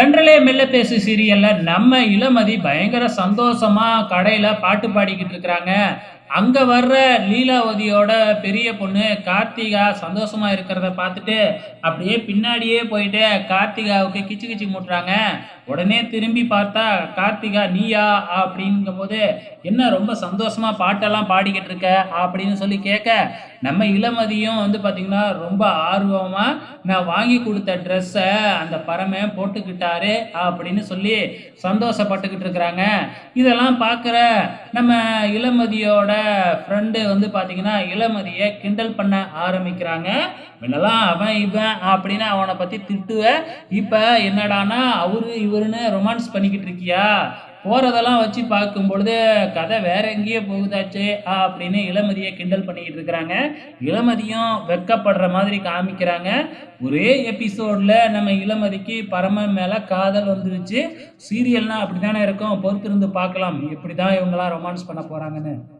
தென்றலே மெல்ல பேசு சீரியல்ல நம்ம இளமதி பயங்கர சந்தோஷமா கடையில பாட்டு பாடிக்கிட்டு இருக்கிறாங்க. அங்க வர்ற லீலாவதியோட பெரிய பொண்ணு கார்த்திகா சந்தோஷமா இருக்கிறத பார்த்துட்டு, அப்படியே பின்னாடியே போயிட்டு கார்த்திகாவுக்கு கிச்சு கிச்சு மூட்டுறாங்க. உடனே திரும்பி பார்த்தா, "கார்த்திகா நீயா?" அப்படிங்கும்போது, "என்ன ரொம்ப சந்தோஷமா பாட்டெல்லாம் பாடிக்கிட்டு இருக்க?" அப்படின்னு சொல்லி கேட்க, நம்ம இளமதியும் வந்து பார்த்திங்கன்னா ரொம்ப ஆர்வமாக "நான் வாங்கி கொடுத்த ட்ரெஸ்ஸை அந்த பறமே போட்டுக்கிட்டாரு" அப்படின்னு சொல்லி சந்தோஷப்பட்டுக்கிட்டு இருக்கிறாங்க. இதெல்லாம் பார்க்குற நம்ம இளமதியோட ஃப்ரெண்டு வந்து பார்த்திங்கன்னா இளமதியை கிண்டல் பண்ண ஆரம்பிக்கிறாங்க. முன்னலாம் அவன், இவன் அப்படின்னு அவனை பற்றி திட்டுவ. இப்போ என்னடான்னா, அவரு, இவருன்னு ரொமான்ஸ் பண்ணிக்கிட்டு இருக்கியா? போகிறதெல்லாம் வச்சு பார்க்கும்பொழுது, கதை வேற எங்கேயோ போகுதாச்சு அப்படின்னு இளமதியை கிண்டல் பண்ணிக்கிட்டு இருக்கிறாங்க. இளமதியும் வெட்கப்படுற மாதிரி காமிக்கிறாங்க. ஒரே எபிசோடில் நம்ம இளமதிக்கு பரமன் மேலே காதல் வந்துருச்சு. அப்படி தானே இருக்கும். பொறுத்திருந்து பார்க்கலாம். எப்படிதான் இவங்களாம் ரொமான்ஸ் பண்ண போகிறாங்கன்னு